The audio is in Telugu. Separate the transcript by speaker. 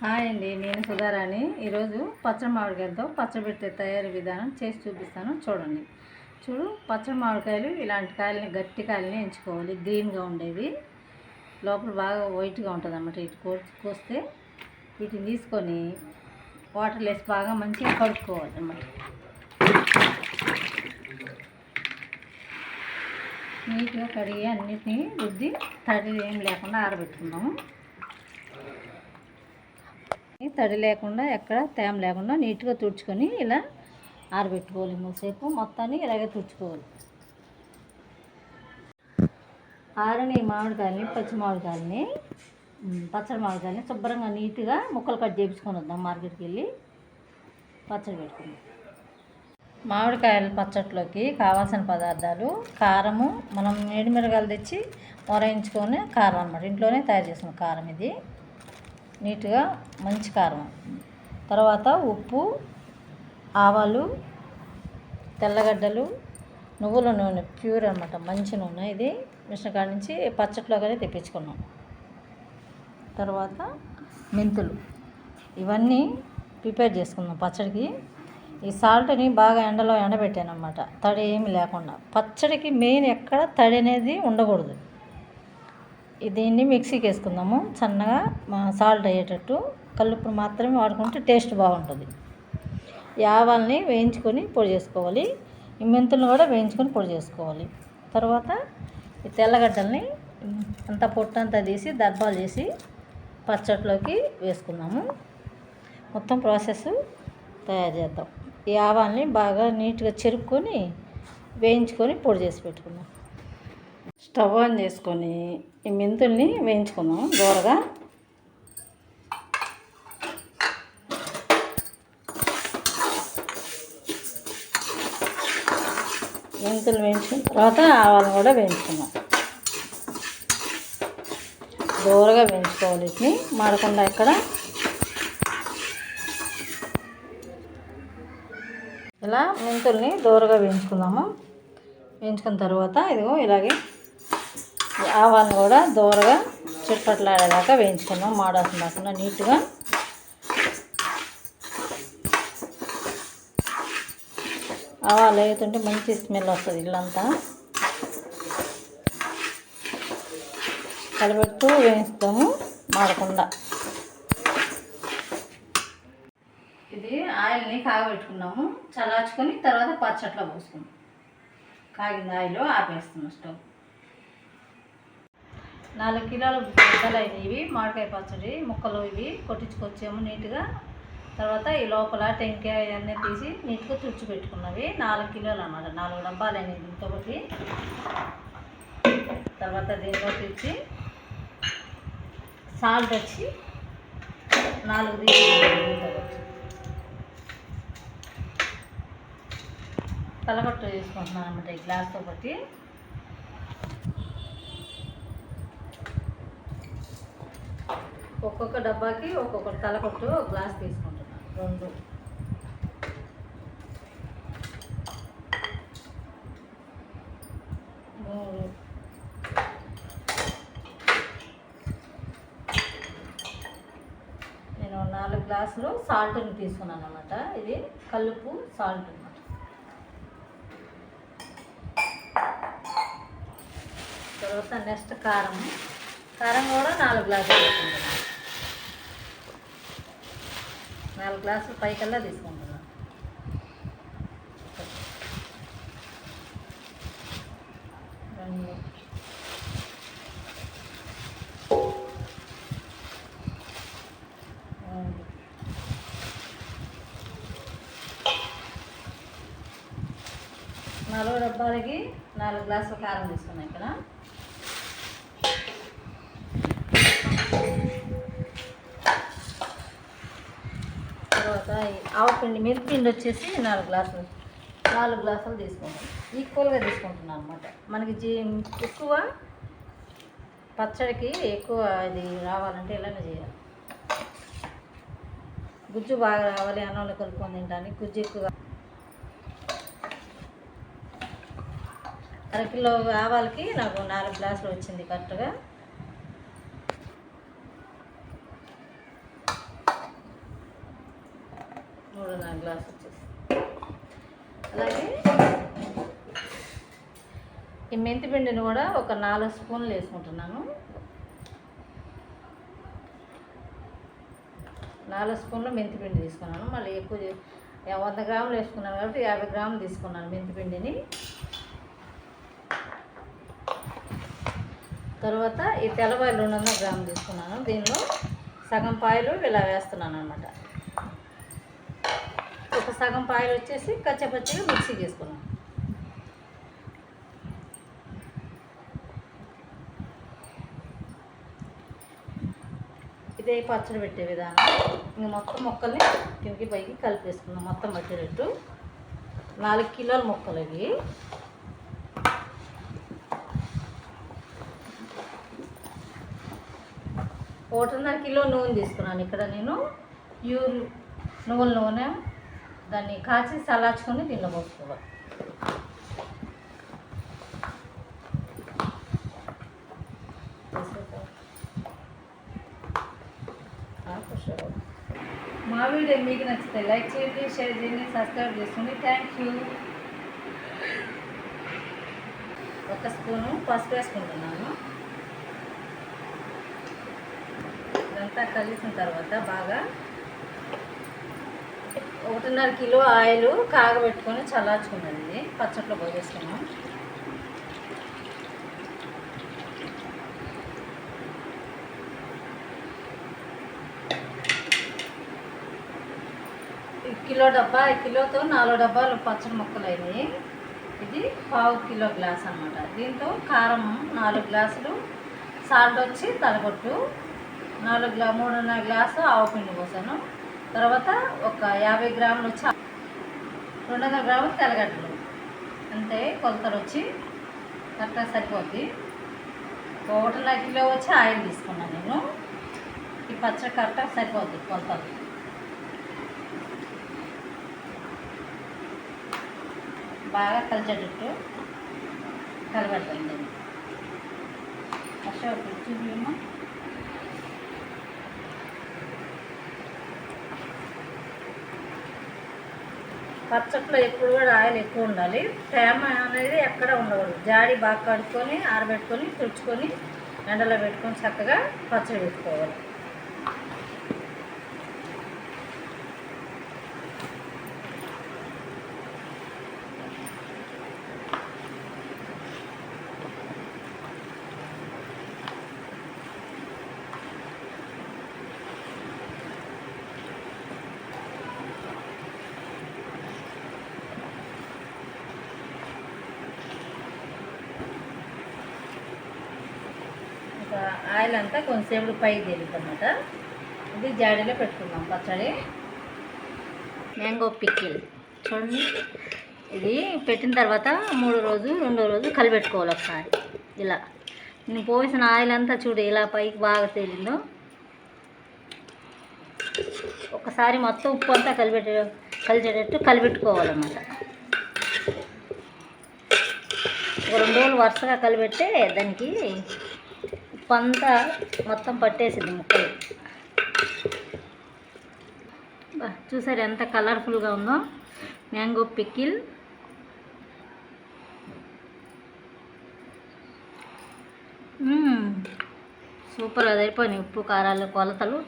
Speaker 1: హాయ్ అండి నేను సుధారాణి. ఈరోజు పచ్చడి మామిడికాయలతో పచ్చడి తయారీ విధానం చేసి చూపిస్తాను. చూడండి. చూడు పచ్చడి మామిడికాయలు ఇలాంటి కాయలని గట్టి కాయలని ఎంచుకోవాలి. గ్రీన్గా ఉండేవి. లోపల బాగా వైట్గా ఉంటుంది అన్నమాట ఇటు కో కోస్తే. వీటిని తీసుకొని వాటర్ వేసి బాగా మంచిగా కడుక్కోవాలి అన్నమాట నీట్గా కడిగి అన్నిటినీ రుద్ది తడి ఏం లేకుండా ఆరబెట్టుకుందాము. తడి లేకుండా ఎక్కడ తేమ లేకుండా నీట్గా తుడుచుకొని ఇలా ఆరబెట్టుకోవాలి మూసేపు. మొత్తాన్ని ఇలాగే తుడుచుకోవాలి. ఆరని మామిడికాయలని పచ్చి మామిడికాయలని పచ్చడి మామిడికాయలని శుభ్రంగా నీట్గా ముక్కలు కట్ చేయించుకొని వద్దాం మార్కెట్కి వెళ్ళి పచ్చడి పెట్టుకుందాం. మామిడికాయల పచ్చట్లోకి కావాల్సిన పదార్థాలు కారము మనం మిరగాయలు తెచ్చి మొరాయించుకొని కారం అన్నమాట. ఇంట్లోనే తయారు చేసుకున్న కారం ఇది. నీట్గా మంచి కారం. తర్వాత ఉప్పు ఆవాలు తెల్లగడ్డలు నువ్వుల నూనె ప్యూర్ అనమాట మంచి నూనె. ఇది మిషన్ కాడ నుంచి పచ్చట్లోగానే తెప్పించుకున్నాం. తర్వాత మెంతులు. ఇవన్నీ ప్రిపేర్ చేసుకుందాం పచ్చడికి. ఈ సాల్ట్ని బాగా ఎండలో ఎండబెట్టాను అనమాట తడి ఏమి లేకుండా. పచ్చడికి మెయిన్ ఎక్కడ తడి అనేది ఉండకూడదు. దీన్ని మిక్సీకి వేసుకుందాము సన్నగా సాల్ట్ అయ్యేటట్టు. కల్లుప్పు మాత్రమే వాడుకుంటే టేస్ట్ బాగుంటుంది. ఈ వేయించుకొని పొడి చేసుకోవాలి. ఈ మెంతులను కూడా వేయించుకొని పొడి చేసుకోవాలి. తర్వాత ఈ తెల్లగడ్డల్ని అంతా పొట్టంతా తీసి దర్బాలు చేసి పచ్చట్లోకి వేసుకుందాము. మొత్తం ప్రాసెస్ తయారు చేద్దాం. ఈ ఆవాల్ని బాగా నీట్గా చెరుక్కొని వేయించుకొని పొడి చేసి పెట్టుకుందాం. స్టవ్ ఆన్ చేసుకొని ఈ మెంతుల్ని వేయించుకుందాం దూరగా. మెంతులు వేయించుకున్న తర్వాత ఆవాలను కూడా వేయించుకుందాం. దూరగా వేయించుకోవాలి వీటిని మాడకుండా ఇక్కడ ఇలా మెంతుల్ని దూరగా వేయించుకుందాము. వేయించుకున్న తర్వాత ఇదిగో ఇలాగే ఆవాలను కూడా దూరగా చిట్పట్లాడేదాకా వేయించుకున్నాం. మాడాల్సిన లేకుండా నీట్గా ఆవాలు వేగుతుంటే మంచి స్మెల్ వస్తుంది ఇల్లంతా. కలబెడుతూ వేయిస్తాము మాడకుండా. ఇది ఆయిల్ని కాగబెట్టుకున్నాము. చల్లార్చుకొని తర్వాత పచ్చట్లో పోసుకున్నాం కాగిన ఆయిల్ ఆపేస్తున్నాం స్టవ్. నాలుగు కిలోలు ముక్కలు అయినవి మామిడికాయ పచ్చడి ముక్కలు ఇవి కొట్టించుకొచ్చాము నీట్గా. తర్వాత ఈ లోపల టెంకాయ అన్నీ తీసి నీట్గా తుడిచిపెట్టుకున్నవి నాలుగు కిలోలు అన్నమాట నాలుగు డబ్బాలు అయినాయి దీంతో ఒకటి తర్వాత దీంట్లో తెచ్చి సాల్ట్ వచ్చి నాలుగు తీసుకున్నాను తలగొట్టు తీసుకుంటున్నాను అనమాట ఈ గ్లాస్తో బట్టి ఒక్కొక్క డబ్బాకి ఒక్కొక్క తలకొట్టు ఒక గ్లాస్ తీసుకుంటున్నాను రెండు. మూడు. నేను నాలుగు గ్లాసులు సాల్ట్ని తీసుకున్నాను అనమాట ఇది కలుపు సాల్ట్ అనమాట తర్వాత నెక్స్ట్ కారం. కారం కూడా నాలుగు గ్లాసులు తీసుకుంటున్నాను నాలుగు గ్లాసులు పైకల్లా తీసుకుంటున్నాను రెండు. నాలుగు డబ్బాలకి నాలుగు గ్లాసుల కారం తీసుకున్నాం ఇక్కడ. తర్వాత ఆవపిండి ఆవపిండి మిరపిండి వచ్చేసి నాలుగు గ్లాసులు నాలుగు గ్లాసులు తీసుకుంటాం. ఈక్వల్గా తీసుకుంటున్నాను అనమాట మనకి జీ ఎక్కువ పచ్చడికి ఎక్కువ ఇది రావాలంటే ఇలానే చేయాలి. గుజ్జు బాగా రావాలి అన్నంలో కలుపుకొని తినడానికి గుజ్జు ఎక్కువ. అరకిలో ఆవాలకి నాకు నాలుగు గ్లాసులు వచ్చింది కరెక్ట్గా మూడున్నర గ్లాస్ వచ్చేసి అలాగే ఈ మెంతి పిండిని కూడా ఒక నాలుగు స్పూన్లు వేసుకుంటున్నాను. నాలుగు స్పూన్లు మెంతి పిండి తీసుకున్నాను. మళ్ళీ ఎక్కువ వంద గ్రాములు వేసుకున్నాను కాబట్టి యాభై గ్రాములు తీసుకున్నాను మెంతి పిండిని. తర్వాత ఈ తెల్లవాయలు రెండు వందల గ్రాములు తీసుకున్నాను. దీనిలో సగం పాయలు ఇలా వేస్తున్నాను అనమాట సగం పాయలు వచ్చేసి కచ్చపచ్చిగా మిక్సీ చేసుకున్నాం ఇదే పచ్చడి పెట్టే విధానం. ఇంక మొత్తం మొక్కల్ని కిందకి పైకి కలిపేసుకున్నాం మొత్తం పట్టేటట్టు. నాలుగు కిలోల మొక్కలు ఇవి. ఒకటిన్నర కిలో నూనె తీసుకున్నాను. ఇక్కడ నేను ప్యూర్ నువ్వుల నూనె దాన్ని కాచి సలాచుకొని దీనిలో పోసుకోవాలి. మా వీడియో మీకు నచ్చితే లైక్ చేయండి షేర్ చేయండి సబ్స్క్రైబ్ చేసుకోండి థ్యాంక్ యూ. ఒక స్పూను పసుపు వేసుకుంటున్నాను. ఇదంతా కలిసిన తర్వాత బాగా ఒకటిన్నర కిలో ఆయిల్ కాగబెట్టుకొని చల్లార్చుకున్నాను ఇది పచ్చట్లో పోసేసుకున్నాం కిలో డబ్బా కిలోతో నాలుగు డబ్బాలు పచ్చడి ముక్కలు అయినాయి ఇది పావు కిలో గ్లాస్ అన్నమాట. దీంతో కారం నాలుగు గ్లాసులు సాల్ట్ వచ్చి తలగొట్టు నాలుగు గ్లా మూడున్నర గ్లాసు ఆవు పిండి పోసాను. తర్వాత ఒక యాభై గ్రాములు వచ్చి రెండు వందల గ్రాములు తెల్లగడ్డలు. అంతే కొలతలు వచ్చి కరెక్ట్గా సరిపోద్ది. ఒకటిన్నర కిలో వచ్చి ఆయిల్ తీసుకున్నాను నేను. ఈ పచ్చడి కరెక్ట్గా సరిపోద్ది కొలతలు. బాగా కలిసేటట్టు కలబెట్టండి అశోక్ చూపిమ్మా పచ్చట్లో ఎప్పుడు కూడా ఆయిల్ ఎక్కువ ఉండాలి. తేమ అనేది ఎక్కడ ఉండకూడదు. జాడి బాగా కడుక్కొని ఆరబెట్టుకొని తుడుచుకొని ఎండలో పెట్టుకొని చక్కగా పచ్చడి పెట్టుకోవాలి. ఆయిల్ అంతా కొంతసేపు పైకి తేలుతుంది ఇది జాడీలో పెట్టుకుందాం. పచ్చడి. మ్యాంగో పిక్కిల్ చూడండి. ఇది పెట్టిన తర్వాత మూడో రోజు రెండో రోజు కలిపెట్టుకోవాలి ఒకసారి. ఇలా. నేను పోసిన ఆయిల్ అంతా చూడు ఇలా పైకి బాగా తేలిందో. ఒకసారి మొత్తం ఉప్పు అంతా కలిపెట్టే కలిసేటట్టు కలిపెట్టుకోవాలన్నమాట. ఒక రెండు రోజులు వరుసగా కలిపెట్టే దానికి ఉప్పు మొత్తం పట్టేసింది ముక్కలు. చూసారు ఎంత కలర్ఫుల్గా ఉందో? Mango pickle. సూపర్ అది ఉప్పు కారాలు కొలతలు.